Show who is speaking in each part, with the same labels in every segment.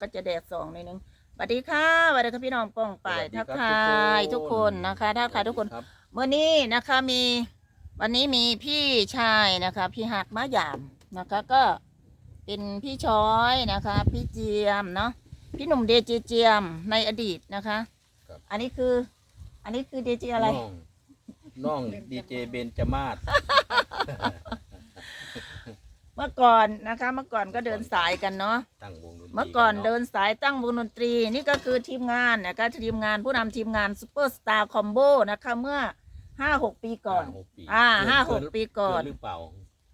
Speaker 1: ก็จะแดดสองในอยนึงสวัสดีค่ะสวัสดีค่ะพี่น้องป้องป่าย
Speaker 2: สวัสดี
Speaker 1: ทัก
Speaker 2: ครับ
Speaker 1: ทาย
Speaker 2: ทุ
Speaker 1: ทุก
Speaker 2: ก
Speaker 1: ค
Speaker 2: คนน
Speaker 1: นะคะทักทายทุกคน
Speaker 2: รับ
Speaker 1: เมื่อนี้นะคะมีวันนี้มีพี่ชายนะคะ พี่หักมะหยามนะคะ ก็เป็นพี่ช้อยนะคะ พี่เจียมเนาะพี่หนุ่มเดเจเจียมในอดีตนะคะอันนี้คือ อันนี้คือเดเจอะไร
Speaker 2: น้องน้องดีเจเบนจมาศ
Speaker 1: เมื่อก่อนนะคะ เมื่อก่อนก็เดินสายกันเนาะ
Speaker 2: ตั้งวงดนตรี
Speaker 1: เมื่อก่อน
Speaker 2: นาะ
Speaker 1: เดินสายตั้งวงดนตรีนี่ก็คือทีมงานนะคะทีมงานผู้นำทีมงานซูเปอร์สตาร์คอมโบนะคะเมื่อห้าหกปีก่อน
Speaker 2: ห้าหกปี
Speaker 1: อ่า
Speaker 2: เกิน
Speaker 1: ห้าหก
Speaker 2: เน
Speaker 1: ปีก่อน
Speaker 2: เหรือเปล่า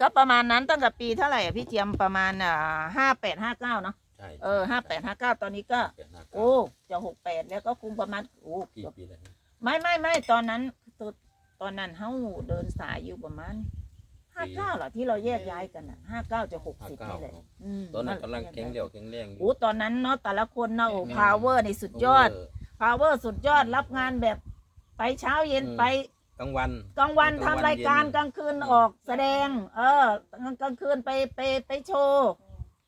Speaker 1: ก็ประมาณนั้นตั้งแต่ปีเท่าไหร่อะพี่เจียมประมาณอ่าห้าแปดห้าเก้าเนาะ
Speaker 2: ใช่
Speaker 1: เออห้าแปดห้าเก้าตอนนี้ก็
Speaker 2: แปดห้าเก้า
Speaker 1: โอ้จะหกแปดแล้วก็คุมประมาณโอ้
Speaker 2: กี่
Speaker 1: เกือบ
Speaker 2: ปีแล้วเนี่ย
Speaker 1: ไม่ไม่ไม่ตอนนั้นตอนตอนนั้นเฮาเดินสายอยู่ประมาณ ห้าเก้าเหรอที่เราแยกย้ายกันอะห้าเก้าจะหกสิบนี่แหละอืม
Speaker 2: ตอนนั้นกำลังแข็งเหลวแข็งแรงอยู่
Speaker 1: โอ้ตอนนั้นเนาะแต่ละคนเนาะโอ้
Speaker 2: แม่
Speaker 1: พาวเวอร์ในสุดยอด
Speaker 2: เพา
Speaker 1: วเวอร์สุดยอดรับงานแบบไปเช้าเย็น
Speaker 2: อืม
Speaker 1: ไป
Speaker 2: กลางวัน
Speaker 1: กลางวัน
Speaker 2: กลางวัน
Speaker 1: ทำรายการ
Speaker 2: เย็น
Speaker 1: กลางคืนออกแสดง เออกลางคืนไปไปไปโชว์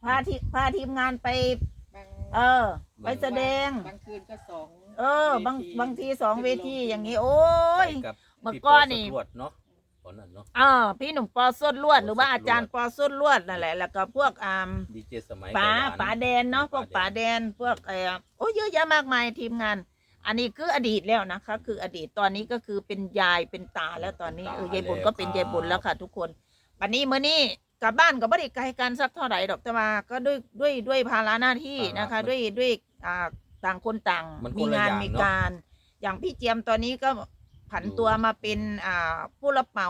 Speaker 1: พาทีพาทีมงานไป
Speaker 3: บาง
Speaker 1: เออ ไปแสดง
Speaker 3: บางคืนก็สอง
Speaker 1: เออ บาง
Speaker 3: เวที
Speaker 1: บางทีสองเวทีอย่างนี้ โอ้ย
Speaker 2: ไปกับ
Speaker 1: เมื่อ
Speaker 2: พี่
Speaker 1: ก่อนนี่
Speaker 2: โปรดเนาะตอ นนั้นเนาะ
Speaker 1: อ่าพี่หนุ่มปอส้นลวดหรือว่า
Speaker 2: ปอส้นลวด
Speaker 1: อาจารย์ปอส้นลวดนั่นแหละ แล้วก็พวกอ่า
Speaker 2: ดีเจสมัย
Speaker 1: ป๋า
Speaker 2: ไก่หว
Speaker 1: ป๋าแดนเนาะพวกป๋าแดนพวกเออโอ้ยเยอะแยะมากมายทีมงาน อันนี้คืออดีตแล้วนะคะ คืออดีตตอนนี้ก็คือเป็นยายเป็นตาแล้วตอนนี้เออยายบุญก็เป็นยายบุญแล้วค่ะ ทุกคนวันนี้เมื่อนี้กลับบ้านก็ไม่ได้ไกลกันสักเท่าไหร่ดอกแต่ว่าก็ด้วยด้วยด้วยภาระหน้าที่นะคะ ด้วยด้วยอ่าต่างคนต่าง
Speaker 2: มันคน
Speaker 1: มี
Speaker 2: ละ
Speaker 1: งาน
Speaker 2: อย่าง
Speaker 1: มี
Speaker 2: เนอะ
Speaker 1: การ อย่างพี่เจียมตอนนี้ก็ ผันตัวมาเป็นอ่าผู้รับเหมา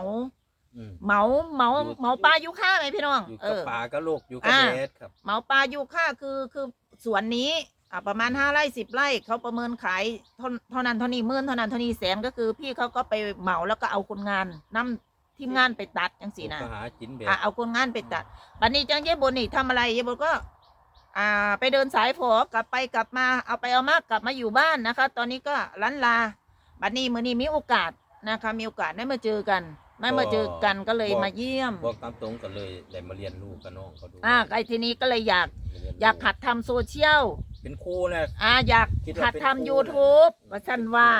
Speaker 2: อืม
Speaker 1: เหมาเหมา
Speaker 2: อยู่
Speaker 1: เหมาปลายุค่าไหมพี่น้อง
Speaker 2: อยู่
Speaker 1: เอ
Speaker 2: กับ
Speaker 1: อ
Speaker 2: ป่าก็โลกอยู่กับ
Speaker 1: อ่า
Speaker 2: แดดครับ
Speaker 1: เหมาปลายูค่าคือคือสวนนี้อ่าประมาณห้าไร่สิบไร่เขาประเมินขายเท่าเท่านั้นเท่านี้หมื่นเท่านั้นเท่านี้แสนก็คือ พี่เขาก็ไปเหมาแล้วก็เอาคนงานนำทีมงานไปตัดจังสีนะ
Speaker 2: ก็หาจินแบบ
Speaker 1: อะเอาคนงานไปตัดบัดนี้จังเย่บนนี่ทำอะไรเย่บนก็ อ่า ไปเดินสายฝอกลับไปกลับมา เอาไปเอามากลับมาอยู่บ้านนะคะ ตอนนี้ก็ลันลา บัดนี้มือนี้มีโอกาสนะคะ มีโอกาสได้มาเจอกันไม่มาเจอกันก็เลยมาเยี่ยม
Speaker 2: บอกตามตรงกันเลยได้มาเรียนรู้กับน้องเขาดู
Speaker 1: อ่าไอ้ทีนี้ก็เลยอยาก
Speaker 2: เรีนรู้
Speaker 1: อยากหัดทำโซเชียล
Speaker 2: เป็นครูแหละ
Speaker 1: อ่าอยาก
Speaker 2: คิด
Speaker 1: หัด
Speaker 2: เป็น
Speaker 1: ทำ
Speaker 2: ครู
Speaker 1: YouTube ว่าสันว่า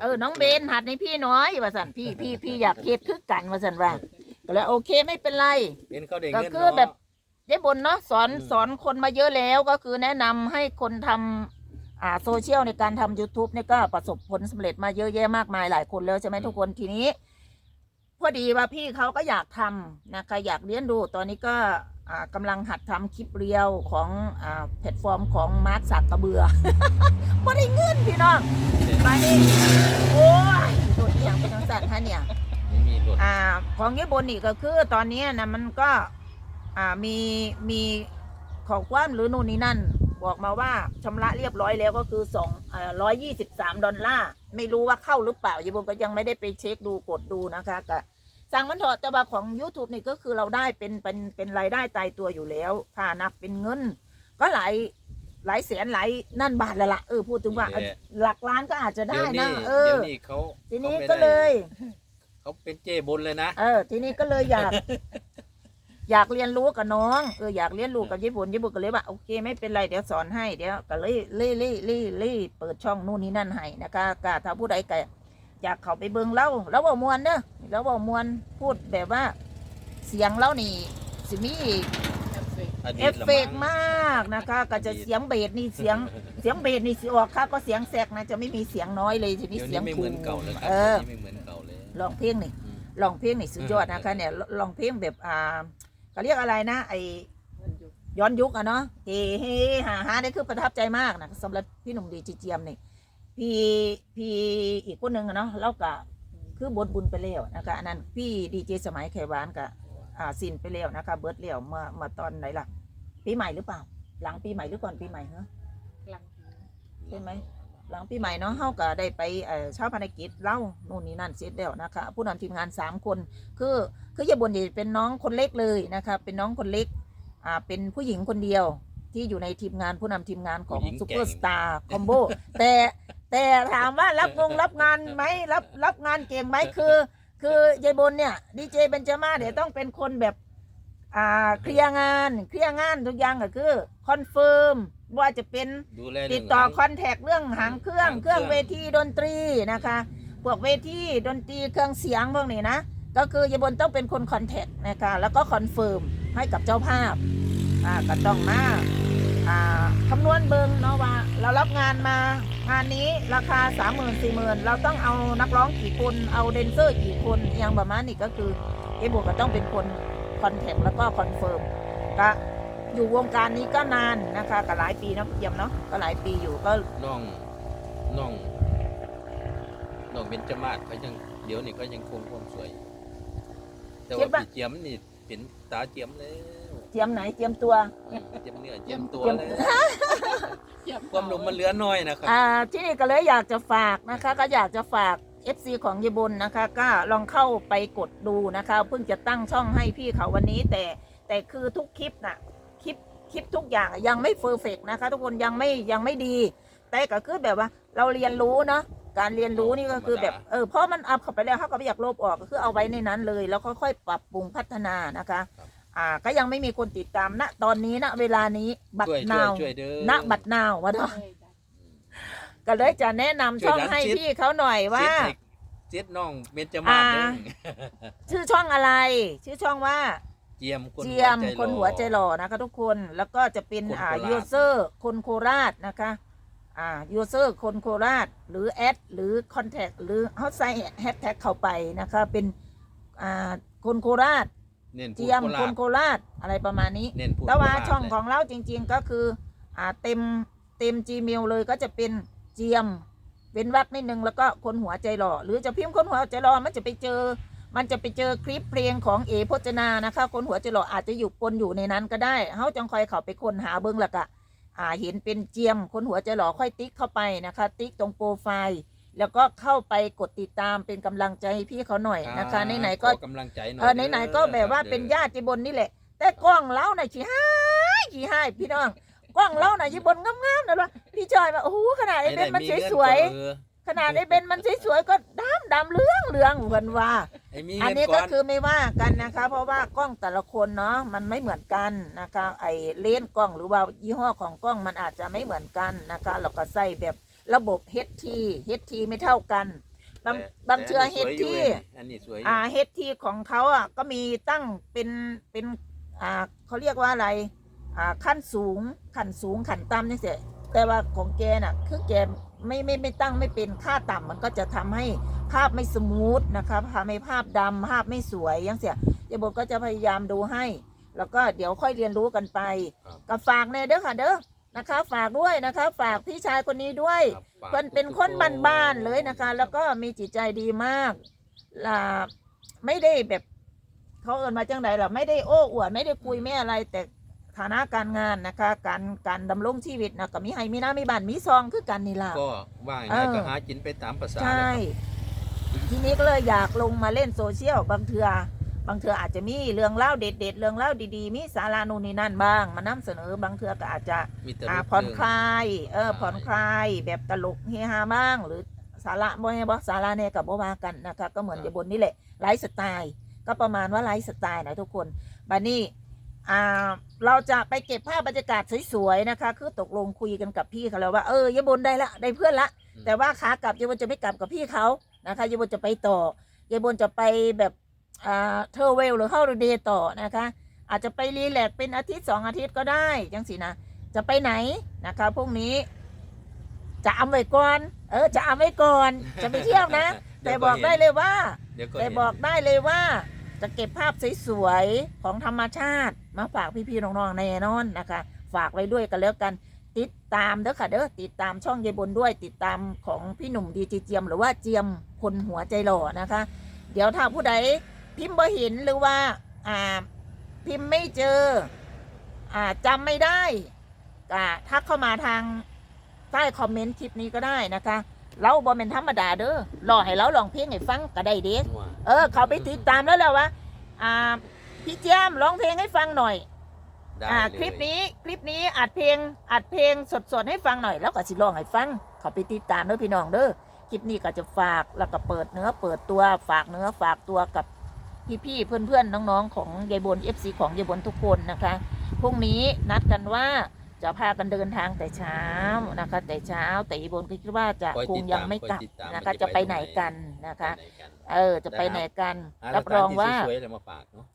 Speaker 1: เออ น้องเบนหัดในพี่น้อยว่าสันพี่พี่พี่อยากเฮ็ดคือกันว่าสันว่าก็เลยโอเคไม่เป็นไร
Speaker 2: เป็นเขาได้
Speaker 1: ก็
Speaker 2: เงิน
Speaker 1: คือแบบ
Speaker 2: เนาะ
Speaker 1: ได้บนเนาะสอน
Speaker 2: อืม
Speaker 1: สอนคนมาเยอะแล้วก็คือแนะนำให้คนทำอ่า โซเชียลในการทำ YouTube เนี่ยก็ประสบผลสำเร็จมาเยอะแยะมากมายหลายคนแล้วใช่ไหมทุกคนทีนี้ พอดีว่าพี่เขาก็อยากทำนะคะอยากเรียนรู้ตอนนี้ก็อ่ากำลังหัดทำคลิปเรียวของอ่าแพลตฟอร์มของมาร์คสักกระเบือบ่ได้เงินพี่น้องไปนี่โอ้ยโดดอหย่างเป็นทางสัตว์ฮะเนี่ย
Speaker 2: ไม่มีรถ
Speaker 1: อ่าของญี่ปุ่นนี่ก็คือตอนนี้นะมันก็อ่ามีมีขอความหรือนู่นนี่นั่น บอกมาว่าชำระเรียบร้อยแล้วก็คือสองร้อยยี่สิบสามดอลลาร์ไม่รู้ว่าเข้าหรือเปล่าญี่ปุ่นก็ยังไม่ได้ไปเช็คดูกดดูนะคะก็สั่งมันเถอะแต่ว่าของ YouTube นี่ก็คือเราได้เป็นเป็นเป็นรายได้ตายตัวอยู่แล้วถ้านับเป็นเงิน ก็หลายหลายแสนหลายนั่นบาทแล้วล่ะเออพูดถึงว่าเออหลักล้านก็อาจจะได้
Speaker 2: เดี๋ยว
Speaker 1: นะ
Speaker 2: นี้
Speaker 1: เอ
Speaker 2: เดี๋
Speaker 1: อ
Speaker 2: ยวนี้เขา
Speaker 1: ทีนี้
Speaker 2: ขาไม่
Speaker 1: ก็
Speaker 2: ได้
Speaker 1: เลย
Speaker 2: เขาเป็นเจ้บนเลยนะ
Speaker 1: เออ ทีนี้ก็เลยอยาก อยากเรียนรู้กับน้องเอออยากเรียนรู้กับญี่ปุ่นญี่ปุ่นก็เลยว่าโอเคไม่เป็นไรเดี๋ยวสอนให้เดี๋ยวก็เลยเล่เล่เล่เล่เปิดช่องนู่นนี่นั่นให้นะคะกถ้าผู้ใดก็อยากเข้าไปเบิ่งเล่าแล้วว่ามวนเนอะแล้วว่ามวนพูดแบบว่า เสียงเล่านี่สิมี
Speaker 3: เอฟเฟกต์
Speaker 2: อดี
Speaker 1: เอ
Speaker 2: ต
Speaker 1: ฟ
Speaker 2: ละ
Speaker 1: เฟก
Speaker 2: มั้
Speaker 1: ต์
Speaker 2: ง
Speaker 1: มากนะคะ ก็จะเสียงเบสนี่เสียงเสียงเบสนี่สิออกค่ะก็เสียงแซกนะจะไม่มีเสียงน้อยเลยจะมี
Speaker 2: เดี๋ยว
Speaker 1: เสีย
Speaker 2: นี้
Speaker 1: ง
Speaker 2: ไม่เห
Speaker 1: ถู
Speaker 2: มือนเก่าเลยครับ
Speaker 1: เออ
Speaker 2: เดี๋ยวนี้ไม่เหมือนเก่าเลย
Speaker 1: ลองเพลงนี่
Speaker 2: อืม
Speaker 1: ลองเพลงนี่สุดยอดนะคะเนี่ยลองเพลงแบบอ่า เขาเรียกอะไรนะ ไอ
Speaker 3: มันอยู่
Speaker 1: ย้อนยุคอะเนาะเฮเฮฮาฮาได้คือประทับใจมากนะสำหรับพี่หนุ่มดีจีเจียมนี่พี่พี่อีกคนหนึ่งอะเนาะแล้วก็คือบทบุญไปแล้วนะคะอันนั้นพี่ดีเจสมัยไขหวานกับอ่าสินไปแล้วนะคะเบิร์ดแล้วเมื่อเมื่อตอนไหนล่ะปีใหม่หรือเปล่า หลังปีใหม่หรือก่อนปีใหม่เหรอ
Speaker 3: กลาง
Speaker 1: ใช่ไหม หลังปีใหม่เนาะเฮาก็ได้ไปเอ่อเช้าภารกิจเล่านู่นนี่นั่นเสร็จแล้วนะคะ ผู้นำทีมงานสามคน คือคือยายบุญนี่เป็นน้องคนเล็กเลยนะคะเป็นน้องคนเล็กอ่าเป็นผู้หญิงคนเดียวที่อยู่ในทีมงานผู้นำทีมงานของ
Speaker 2: ผู้หญิง
Speaker 1: ซู
Speaker 2: แก่
Speaker 1: เปอร์สตาร์คอมโบแต่แต่ถามว่ารับงงรับงานไหมรับรับงานเก่งไหมคือ คือยายบุญเนี่ยดีเจเบนจามาเดี๋ยวต้องเป็นคนแบบอ่าเคลียร์งานเคลียร์งานทุกอย่างก็คือคอนเฟิร์ม ว่าจะเป็น
Speaker 2: ดูแล
Speaker 1: ติ
Speaker 2: เรื่
Speaker 1: ด
Speaker 2: ง
Speaker 1: ต่อ
Speaker 2: หาง
Speaker 1: คอนแทคเรื่องหางเครื่อง
Speaker 2: หาง
Speaker 1: เค
Speaker 2: เครื่
Speaker 1: รื่อ
Speaker 2: องง
Speaker 1: เวทีดนตรีนะคะพวกเวทีดนตรีเครื่องเสียงพวกนี้นะก็คือยายบนต้องเป็นคนคอนแทคนะคะแล้วก็คอนเฟิร์มให้กับเจ้าภาพอ่าก็ต้องมาอ่าคำนวณเบิงเนาะว่า เรารับงานมางานนี้ราคา3 0 0 0 0 4 0 0 0 0เราต้องเอานักร้องกี่คนเอาแดนเซอร์กี่คนอย่างประมาณนี้ก็คือเอบวกก็ต้องเป็นคนคอนแทคแล้วก็คอนเฟิร์มก็ อยู่วงการนี้ก็นานนะคะก็หลายปีเนาะเยี่ยมเนาะก็หลายปีอยู่ก็
Speaker 2: น้องน้องน้องเบญจมาศเขายังเดี๋ยวนี้ก็ยังคงความสวย แต่ว่าพี่เจียมนี่เป็นตาเจียมแล้ว
Speaker 1: เจียมไหนเจียมตัว
Speaker 2: อืมเจียมเนื้อเจียมตัว
Speaker 1: เจียม
Speaker 2: เลย
Speaker 3: เยี่ย
Speaker 2: ความหนุ่มมันเหลือน้อยนะครับ
Speaker 1: อ่าที่นี่ก็เลยอยากจะฝากนะคะ ก็อยากจะฝาก FC ของยายบนนะคะ ก็ลองเข้าไปกดดูนะคะ เพิ่งจะตั้งช่องให้พี่เขาวันนี้แต่แต่คือทุกคลิปน่ะ คลิปคลิปทุกอย่างยังไม่เฟอร์เฟกนะคะ ทุกคนยังไม่ยังไม่ดี แต่ก็คือแบบว่าเราเรียนรู้เนาะการเรียนรู้นี่ก็คือแบบเออเพราะมันอัพเข้าไปแล้วเขาก็ไม่อยากลบออกก็คือเอาไว้ในนั้นเลย แล้วค่อยๆปรับปรุงพัฒนานะคะอ่าก็ยังไม่มีคนติดตามณตอนนี้ณเวลานี้บัต
Speaker 2: ช่วย
Speaker 1: ร
Speaker 2: ช่วย
Speaker 1: นาว
Speaker 2: ช่วยเด้อ
Speaker 1: ณบัตรนาววะเนาะ
Speaker 3: เลยจ้ะ
Speaker 1: ก็เลยจะแนะนำช่อง
Speaker 2: ช่วยดัน
Speaker 1: ให้
Speaker 2: ชิด
Speaker 1: พี่เขาหน่อยว่า
Speaker 2: เสียดให้เสียดน้องเบญจมาศเด้อ
Speaker 1: อ่าชื่อช่องอะไร ชื่อช่องว่า
Speaker 2: เจียมคน
Speaker 1: เจียม
Speaker 2: หัวใจ
Speaker 1: คนหัวใจหล่อนะคะทุกคนแล้วก็จะเป็น
Speaker 2: คน
Speaker 1: อ่า
Speaker 2: โคราช
Speaker 1: ยูเซอร์คนโคราชนะคะอ่ายูเซอร์คนโคราช หรือแอดหรือคอนแทคหรือเขาใส่แฮชแท็กเข้าไปนะคะ เป็นอ่าคนโคราช
Speaker 2: เน้นพูด
Speaker 1: เจียม
Speaker 2: โค
Speaker 1: ค
Speaker 2: ราช
Speaker 1: นโคราชอะไรประมาณนี้
Speaker 2: เน้นพูด
Speaker 1: แต่ว่า
Speaker 2: โครช
Speaker 1: ช่อง
Speaker 2: เลย
Speaker 1: ของเราจริง ๆก็คืออ่าเต็มเต็ม Gmail เลยก็จะเป็นเจียมเป็นวักนิดนึงแล้วก็คนหัวใจหล่อหรือจะพิมพ์คนหัวใจหล่อมันจะไปเจอ มันจะไปเจอคลิปเพลงของเอพจนานะคะ คนหัวใจหล่ออาจจะอยู่ปนอยู่ในนั้นก็ได้เฮาจังคอยเข้าไปค้นหาเบิ้งและกะอ่าเห็นเป็นเจียม คนหัวใจหล่อค่อยติ๊กเข้าไปนะคะ ติ๊กตรงโปรไฟล์ แล้วก็เข้าไปกดติดตามเป็นกำลังใจให้พี่เขาหน่อยนะคะไหนๆก็
Speaker 2: ขอกำลังใจหน่อย
Speaker 1: เออไหนๆก็แบบว่าเป็นญาติบนนี่แหละ แต่กล้องเล้าน่ะชี้ให้ชี้ให้พี่น้องกล้องเล้าน่ะชี้บนงามๆนะว่าพี่จอยว่าโอ้โหขนาดไอ้เบนมันสวยๆขนาดไอ้เบนมันสวยๆก็ดำดำเรื่องเรื่องเหมือนว่า
Speaker 2: ไอ้มี
Speaker 1: อัน
Speaker 2: เงิน
Speaker 1: นี้
Speaker 2: ก่
Speaker 1: ก็
Speaker 2: อน
Speaker 1: คือไม่ว่ากันนะคะ เพราะว่ากล้องแต่ละคนเนาะมันไม่เหมือนกันนะคะ ไอเลนส์กล้องหรือว่ายี่ห้อของกล้องมันอาจจะไม่เหมือนกันนะคะเราก็ใส่แบบระบบ HT HT ไม่เท่ากันบางบางเชือ
Speaker 2: แต่นนี้สวย
Speaker 1: HT
Speaker 2: ยู่ว้ยอันนี้สวยอยู่
Speaker 1: อ่า HT ของเขาอะก็มีตั้งเป็นเป็นอ่าเขาเรียกว่าอะไรอ่าขั้นสูงขั้นสูงขั้นต่ำนี่เสียแต่ว่าของแกน่ะคือแก ไม่ไม่ไม่ตั้งไม่เป็นค่าต่ำมันก็จะทำให้ภาพไม่สมูทนะคะทำให้ภาพดำภาพไม่สวยอยังเสียเดี๋ยวบทก็จะพยายามดูให้ แล้วก็เดี๋ยวค่อยเรียนรู้กันไป
Speaker 2: ครับ
Speaker 1: กับฝากเนยเด้อค่ะเด้อนะคะ ฝากด้วยนะคะ ฝากพี่ชายคนนี้ด้วย
Speaker 2: ครับฝาก
Speaker 1: เพิ่นเป็นคนบ้านๆเลยนะคะ แล้วก็มีจิตใจดีมากล่ะไม่ได้แบบเขาเอินมาจังใดหรอไม่ได้โอ้อวดไม่ได้คุยไม่อะไรแต่ ฐานะการงานนะคะ การการดำรงชีวิตนะก็มีให้มีน้ามีบ้านมีซองคือกันนี่ล่ะ
Speaker 2: ก็ว่าอย่าง
Speaker 1: เอ
Speaker 2: ไร
Speaker 1: อ
Speaker 2: ก็หากินไปตามภาษา
Speaker 1: ใช่ ทีนี้ก็เลยอยากลงมาเล่นโซเชียลบางเทือบางเทืออาจจะมีเรื่องเล่าเด็ดๆเรื่องเล่าดีๆ มีสารานูนนี่นั่นบ้าง มานำเสนอบางเทือก็อาจจะ
Speaker 2: มีแต่
Speaker 1: อ่า
Speaker 2: รูป
Speaker 1: ผ่อน
Speaker 2: เรื่อง
Speaker 1: คลายเออ
Speaker 2: ใช่
Speaker 1: ผ่อนคลายแบบตลกเฮฮาบ้าง หรือสาระบ่ให้บ่สาระเนี่ยกับบ่ว่ากันนะคะก็เหมือน
Speaker 2: ครับ
Speaker 1: เดี๋ยวบนนี่แหละไลฟ์สไตล์ก็ประมาณว่าไลฟ์สไตล์นะทุกคนบัดนี้อ่า เราจะไปเก็บภาพบรรยากาศสวยๆนะคะ คือตกลงคุยกันกับพี่เขาแล้วว่าเออยายบนได้ละได้เพื่อนละ แต่ว่าขากลับยายบนจะไม่กลับกับพี่เขานะคะยายบนจะไปต่อยายบนจะไปแบบอ่าเทอร์เวลหรือเข้าเดย์ต่อนะคะ อาจจะไปรีแลกซ์เป็นอาทิตย์สองอาทิตย์ก็ได้จังสินะจะไปไหนนะคะพรุ่งนี้ จะเอาไว้ก่อน เออจะเอาไว้ก่อนจะไปเที่ยวนะ แต่บอกได้เลยว่า
Speaker 2: เดี๋ยวก็
Speaker 1: แต่
Speaker 2: เห็น
Speaker 1: บอกได้เลยว่า จะเก็บภาพสวยๆของธรรมชาติ มาฝากพี่ๆน้องๆแน่นอนนะคะ ฝากไว้ด้วยกันแล้วกันติดตามเด้อค่ะเด้อติดตามช่องยายบนด้วย ติดตามของพี่หนุ่มดีจีเจียม หรือว่าเจียมคนหัวใจหล่อนะคะ เดี๋ยวถ้าผู้ใดพิมพ์บ่เห็นหรือว่าอ่าพิมพ์ไม่เจออ่าจำไม่ได้อ่าทักเข้ามาทางใต้คอมเมนต์คลิปนี้ก็ได้นะคะ เราบอเป็นธรรมดาเด้อรอให้เราลองเพลงให้ฟังก็ได้เด้
Speaker 2: ว่า
Speaker 1: เออ เขาไปติดตามแล้วแหละวะอ่าพี่เจียมร้องเพลงให้ฟังหน่อย
Speaker 2: ได้
Speaker 1: อ่า
Speaker 2: เลย
Speaker 1: คลิปนี้คลิปนี้อัดเพลงอัดเพลงสดๆให้ฟังหน่อยแล้วก็สิร้องให้ฟังเขาไปติดตามเด้อพี่น้องเด้อคลิปนี้ก็จะฝากแล้วก็เปิดเนื้อเปิดตัวฝากเนื้อฝากตัวกับพี่ๆเพื่อนๆน้องๆของยายบน FC ของยายบนทุกคนนะคะพรุ่งนี้นัดกันว่าจะพากันเดินทางแต่เช้านะคะแต่เช้าแต่อีบนก็คิดว่าจะ
Speaker 2: คอย
Speaker 1: ค
Speaker 2: ติ
Speaker 1: ง
Speaker 2: ด
Speaker 1: ยัง
Speaker 2: ตาม
Speaker 1: ไม่
Speaker 2: คอย
Speaker 1: กลับ
Speaker 2: ติดตาม
Speaker 1: นะคะ
Speaker 2: ว่า
Speaker 1: จะไป
Speaker 2: ตรง
Speaker 1: ไหนกันนะคะ
Speaker 2: ไปไหนกัน
Speaker 1: เออจะไปไหนกัน
Speaker 2: หา
Speaker 1: รับรองว่า
Speaker 2: สถนที่สวยๆแล้วมาฝากเนาะ